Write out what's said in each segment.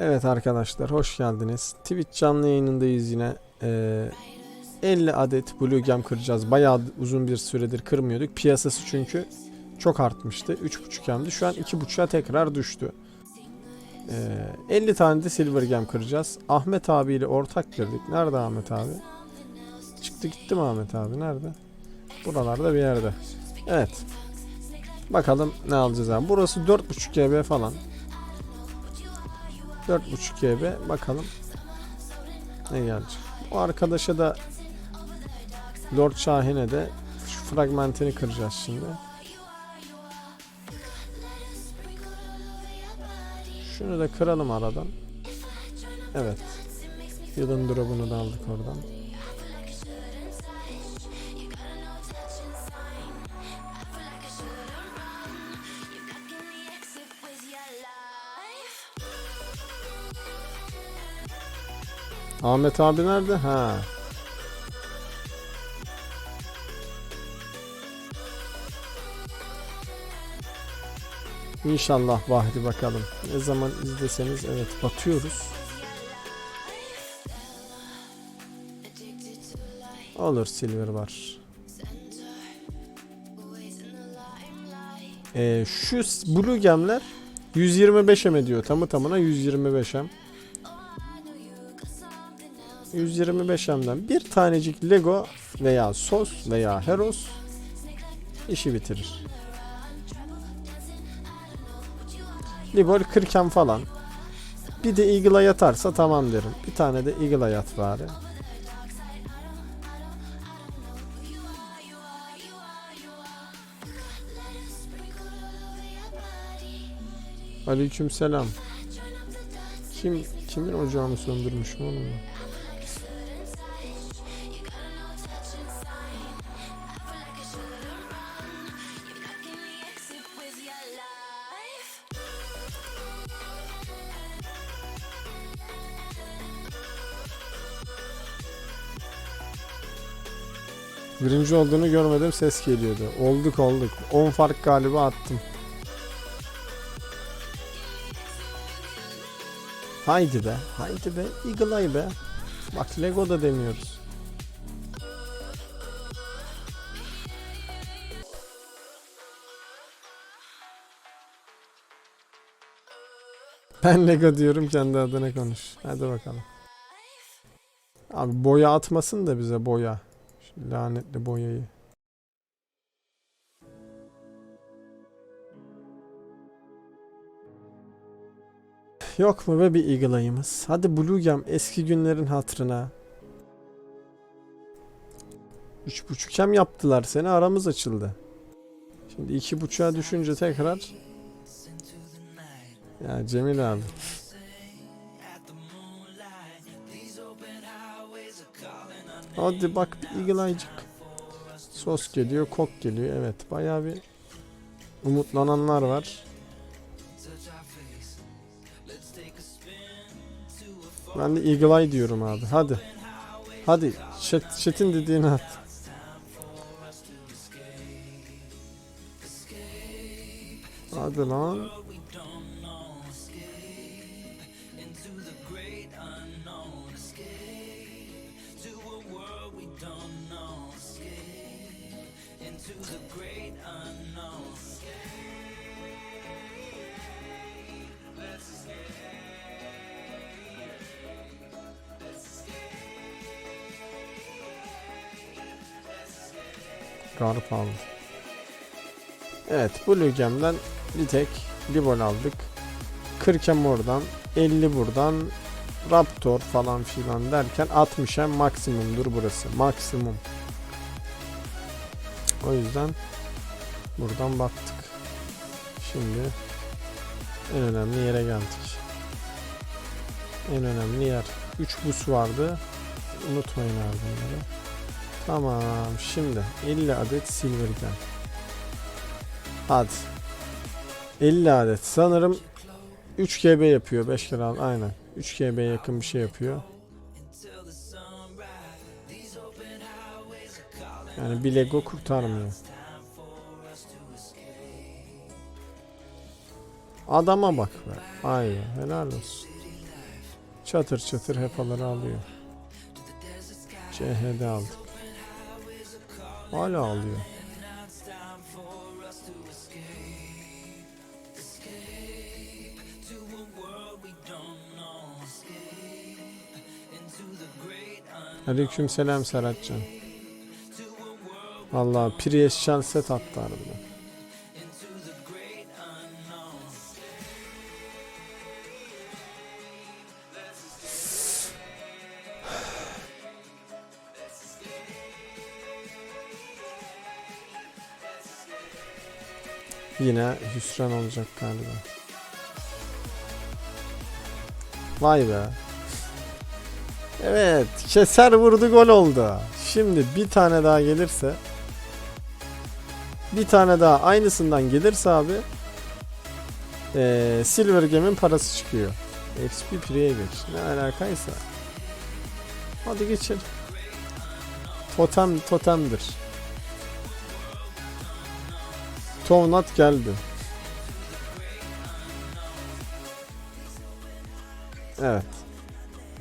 Evet arkadaşlar hoş geldiniz. Twitch canlı yayınındayız yine. Ee, 50 adet Blue Gem kıracağız. Bayağı uzun bir süredir kırmıyorduk. Piyasası çünkü çok artmıştı. 3.5 gemdi. Şu an 2.5'a tekrar düştü. Ee, 50 tane de Silver Gem kıracağız. Ahmet abiyle ortak girdik. Nerede Ahmet abi? Çıktı gitti mi Ahmet abi? Nerede? Buralarda bir yerde. Evet. Bakalım ne alacağız abi. Burası 4.5 GB falan. 4.5 GB bakalım ne gelecek. Bu arkadaşa da Lord Şahin'e de şu fragmentini kıracağız şimdi. Şunu da kıralım aradan. Evet. Yılın drop'unu da aldık oradan. Ahmet abi nerede? Ha. İnşallah Bahri bakalım. Ne zaman izleseniz evet batıyoruz. Olur silver var. Ee, şu blue gemler 125 em ediyor. Tamı tamına 125 em. 125 emden bir tanecik Lego veya sos veya Heros işi bitirir. Libol 40 em falan. Bir de Eagle'a yatarsa tamam derim. Bir tane de Eagle'a yat bari. Aleykümselam. Kim kimin ocağını söndürmüş mü Birinci olduğunu görmedim ses geliyordu. Olduk olduk. 10 fark galiba attım. Haydi be. Haydi be. Eagle Eye be. Bak Lego da demiyoruz. Ben Lego diyorum kendi adına konuş. Hadi bakalım. Abi boya atmasın da bize boya. Lanetli boyayı. Yok mu be bir Eagle? Hadi Blue eski günlerin hatırına. Üç buçuk hem yaptılar seni aramız açıldı. Şimdi iki buçuğa düşünce tekrar ya Cemil abi. Hadi bak bir Eagle. Sos geliyor, kok geliyor. Evet bayağı bir umutlananlar var. Ben de Eagle Eye diyorum abi. Hadi. Hadi. Chat, dediğini at. Hadi lan. Garp aldı. Evet Blue Gem'den bir tek Libol aldık. 40 em oradan 50 buradan Raptor falan filan derken 60 em maksimumdur burası. Maksimum. O yüzden buradan baktık. Şimdi en önemli yere geldik. En önemli yer. 3 bus vardı. Unutmayın abi bunları. Tamam şimdi 50 adet silver gem. Hadi. 50 adet. Sanırım 3 GB yapıyor. 5 kere al. Aynen. 3 GB yakın bir şey yapıyor. Yani bir Lego kurtarmıyor. Adama bak be. Ay helal olsun. Çatır çatır hepaları alıyor. CHD aldık. Hala alıyor. Aleyküm selam Serhatcan. Allah Prius set attı harbiden. Yine hüsran olacak galiba. Vay be. Evet, keser vurdu gol oldu. Şimdi bir tane daha gelirse bir tane daha aynısından gelirse abi eee Silver Game'in parası çıkıyor. XP Pre'ye geç. Ne alakaysa. Hadi geçelim. Totem totemdir. Tovnat geldi. Evet.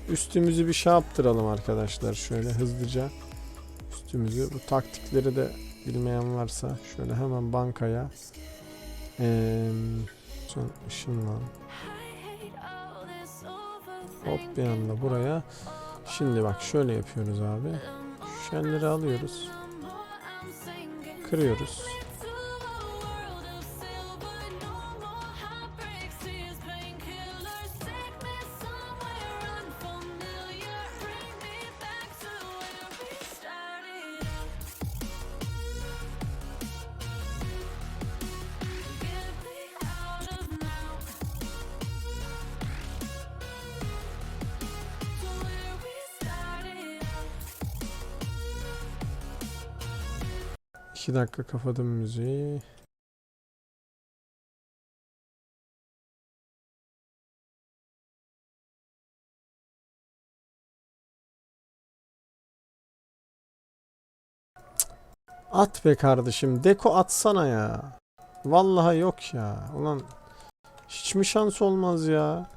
Üstümüzü bir şey yaptıralım arkadaşlar şöyle hızlıca. Üstümüzü bu taktikleri de bilmeyen varsa şöyle hemen bankaya eee son ışınlan. Hop bir anda buraya. Şimdi bak şöyle yapıyoruz abi. Şu Şelleri alıyoruz. Kırıyoruz. İki dakika kapadım müziği. At be kardeşim. Deko atsana ya. Vallahi yok ya. Ulan hiç mi şans olmaz ya?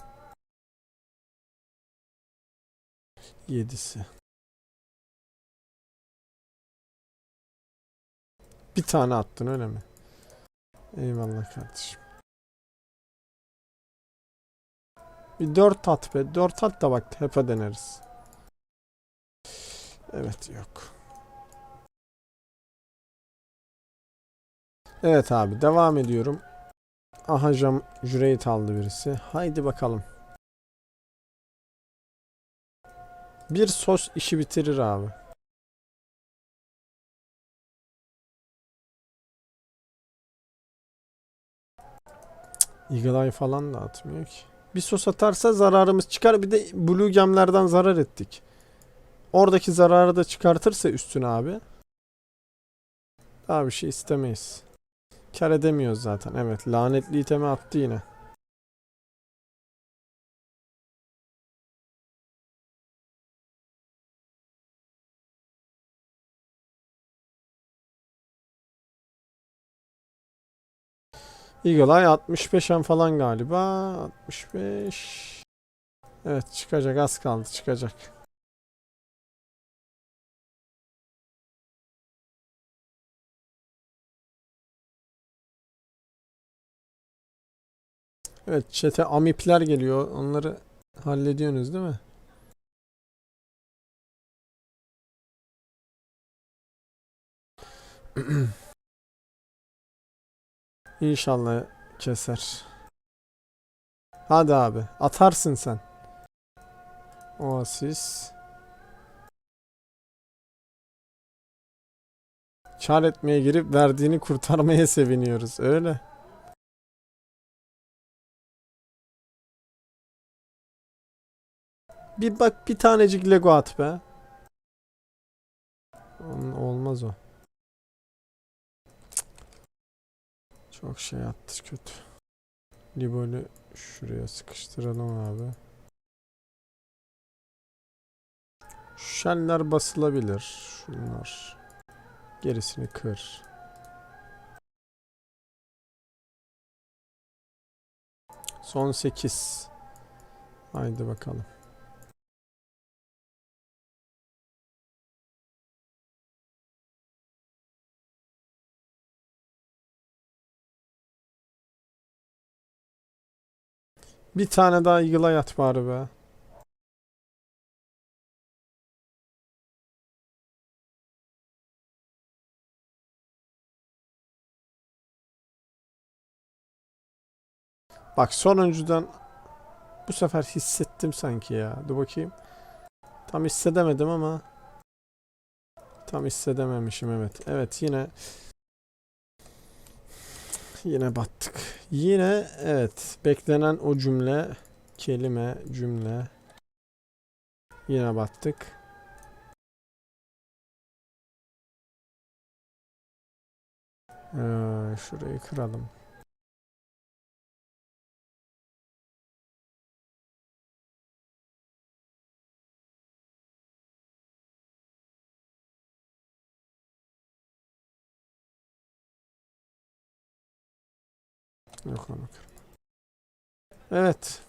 Yedisi. Bir tane attın öyle mi? Eyvallah kardeşim. Bir dört at be. Dört at da bak hepe deneriz. Evet yok. Evet abi devam ediyorum. Aha jam Jureit aldı birisi. Haydi bakalım. Bir sos işi bitirir abi. Eagle falan da atmıyor ki. Bir sos atarsa zararımız çıkar. Bir de Blue Gem'lerden zarar ettik. Oradaki zararı da çıkartırsa üstüne abi. Daha bir şey istemeyiz. Kar edemiyoruz zaten. Evet lanetli itemi attı yine. Eagle Eye 65 en falan galiba. 65. Evet çıkacak az kaldı çıkacak. Evet çete amipler geliyor. Onları hallediyorsunuz değil mi? İnşallah keser. Hadi abi atarsın sen. Oasis. Çar etmeye girip verdiğini kurtarmaya seviniyoruz. Öyle. Bir bak bir tanecik Lego at be. Ol- Olmaz o. Çok şey attı kötü. Libolü şuraya sıkıştıralım abi. Şeller basılabilir. Şunlar. Gerisini kır. Son 8. Haydi bakalım. Bir tane daha Eagle'a yat bari be. Bak sonuncudan bu sefer hissettim sanki ya. Dur bakayım. Tam hissedemedim ama tam hissedememişim evet. Evet yine yine battık. Yine evet beklenen o cümle kelime cümle yine battık. Ee, şurayı kıralım. Evet.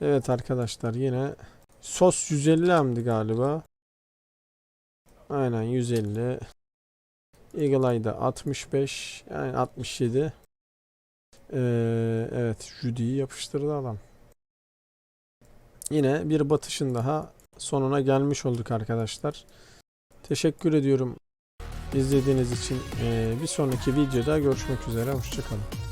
Evet arkadaşlar yine sos 150 amdı galiba. Aynen 150. Eagle Eye'da 65 yani 67. Ee, evet Judy'yi yapıştırdı adam. Yine bir batışın daha sonuna gelmiş olduk arkadaşlar. Teşekkür ediyorum izlediğiniz için. Bir sonraki videoda görüşmek üzere. Hoşçakalın.